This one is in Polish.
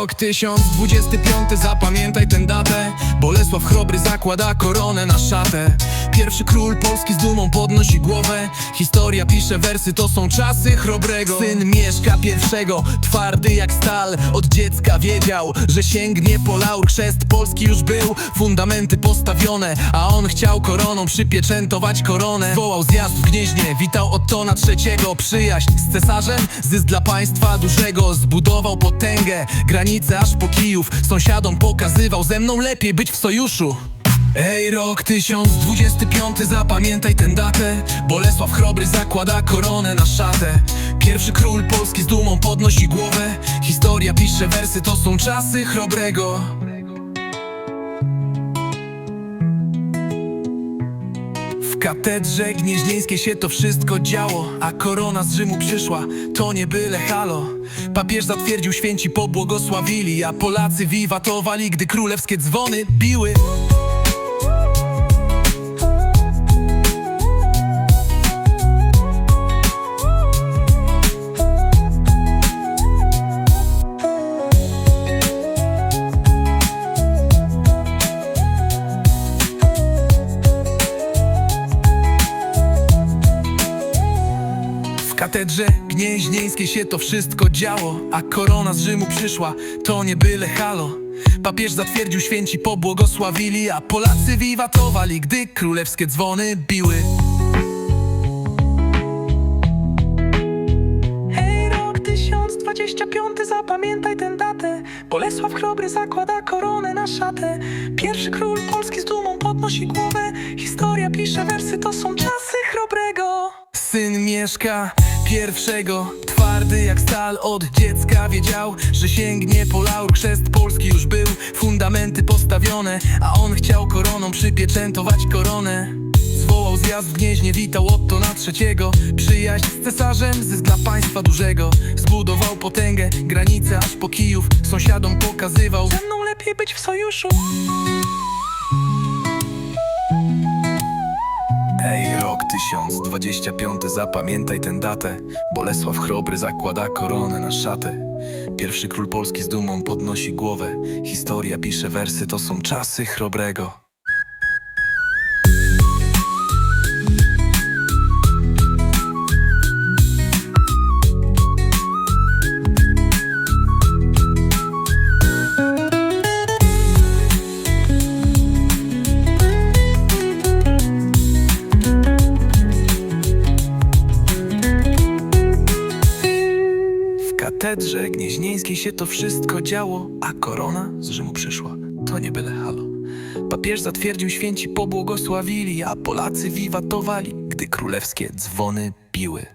rok 1025, zapamiętaj tę datę Bolesław Chrobry zakłada koronę na szatę. Pierwszy król Polski z dumą podnosi głowę Historia pisze wersy, to są czasy Chrobrego. Syn Mieszka pierwszego, twardy jak stal. Od dziecka wiedział, że sięgnie po laur. Polski już był, fundamenty postawione. A on chciał koroną przypieczętować koronę. Wołał zjazd w Gnieźnie, witał Ottona trzeciego. Przyjaźń z cesarzem, zysk dla państwa dużego. Zbudował potęgę, granice aż po Kijów. Sąsiadom pokazywał, ze mną lepiej być w sojuszu Ej, rok 1025, zapamiętaj tę datę. Bolesław Chrobry zakłada koronę na szatę. Pierwszy król Polski z dumą podnosi głowę. Historia pisze wersy, to są czasy Chrobrego. W katedrze gnieźnieńskiej się to wszystko działo A korona z Rzymu przyszła, to nie byle halo. Papież zatwierdził, święci pobłogosławili A Polacy wiwatowali, gdy królewskie dzwony biły katedrze gnieźnieńskiej się to wszystko działo A korona z Rzymu przyszła, to nie byle halo. Papież zatwierdził, święci pobłogosławili A Polacy wiwatowali, gdy królewskie dzwony biły. Hej, rok 1025, zapamiętaj tę datę. Bolesław Chrobry zakłada koronę na szatę. Pierwszy król Polski z dumą podnosi głowę. Historia pisze wersy, to są czasy Chrobrego. Syn Mieszka pierwszego, twardy jak stal Od dziecka wiedział, że sięgnie po laur. Chrzest Polski już był, fundamenty postawione A on chciał koroną przypieczętować koronę. Zwołał zjazd w Gnieźnie, witał Ottona trzeciego. Przyjaźń z cesarzem, zysk dla państwa dużego. Zbudował potęgę, granice aż po Kijów. Sąsiadom pokazywał Ze mną lepiej być w sojuszu Ej, rok 1025, zapamiętaj tę datę. Bolesław Chrobry zakłada koronę na szatę Pierwszy król Polski z dumą podnosi głowę. Historia pisze wersy, to są czasy Chrobrego katedrze gnieźnieńskiej się to wszystko działo A korona z Rzymu przyszła, to nie byle halo. Papież zatwierdził, święci pobłogosławili A Polacy wiwatowali, gdy królewskie dzwony biły